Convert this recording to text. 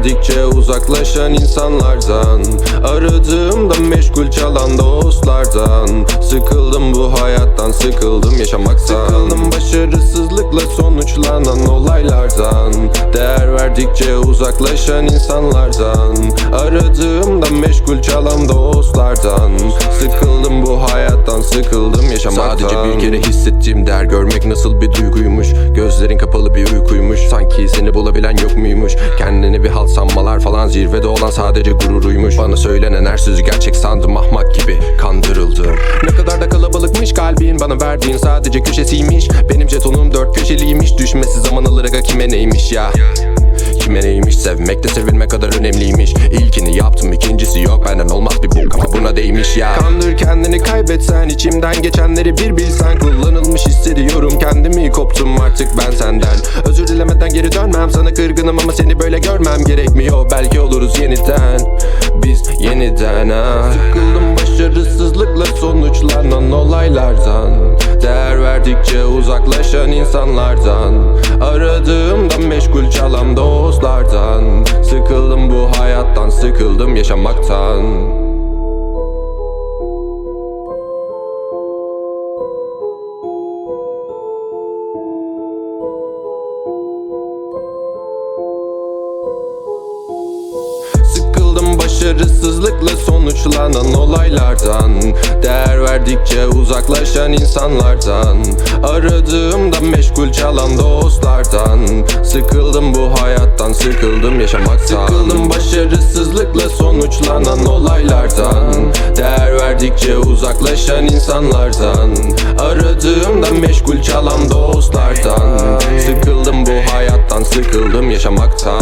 verdikçe uzaklaşan insanlardan. Aradığımda meşgul çalan dostlardan. Sıkıldım bu hayattan sıkıldım yaşamaktan. Sıkıldım başarısızlıkla sonuçlanan olaylardan. Değer verdikçe uzaklaşan insanlardan. Aradığımda meşgul çalan dostlardan. Sıkıldım bu hayattan sıkıldım yaşamaktan. Sadece bir kere hissettiğim değer görmek nasıl bir duyguymuş Gözlerin kapalı bir uykuymuş. Sanki seni bulabilen yok muymuş? Kendini bir halt sanmalar falan zirvede olan sadece gururuymuş. Bana söylenen her sözü gerçek sandım ahmak gibi. Kandırıldım Ne kadar da kalabalıkmış kalbin. Bana verdiğin sadece köşesiymiş. Benim jetonum dört köşeliymiş. Düşmesi zaman alır kime neymiş ya? Kime neymiş? Sevmek de sevilmek kadar önemliymiş. İlkini yaptım ikincisi yok. Benden olmaz bir bok ama buna değmiş ya. Kandır kendini kaybetsen içimden geçenleri bir bilsen koptum artık ben senden. Özür dilemeden geri dönmem. Sana kırgınım ama seni böyle görmem gerekmiyor. Belki oluruz yeniden. Biz yeniden ha. Sıkıldım başarısızlıkla sonuçlanan olaylardan. Değer verdikçe uzaklaşan insanlardan. Aradığımda meşgul çalan dostlardan. Sıkıldım bu hayattan sıkıldım yaşamaktan başarısızlıkla sonuçlanan olaylardan Değer verdikçe uzaklaşan insanlardan Aradığımda meşgul çalan dostlardan Sıkıldım bu hayattan sıkıldım yaşamaktan. Sıkıldım başarısızlıkla sonuçlanan olaylardan Değer verdikçe uzaklaşan insanlardan Aradığımda meşgul çalan dostlardan. Sıkıldım bu hayattan sıkıldım yaşamaktan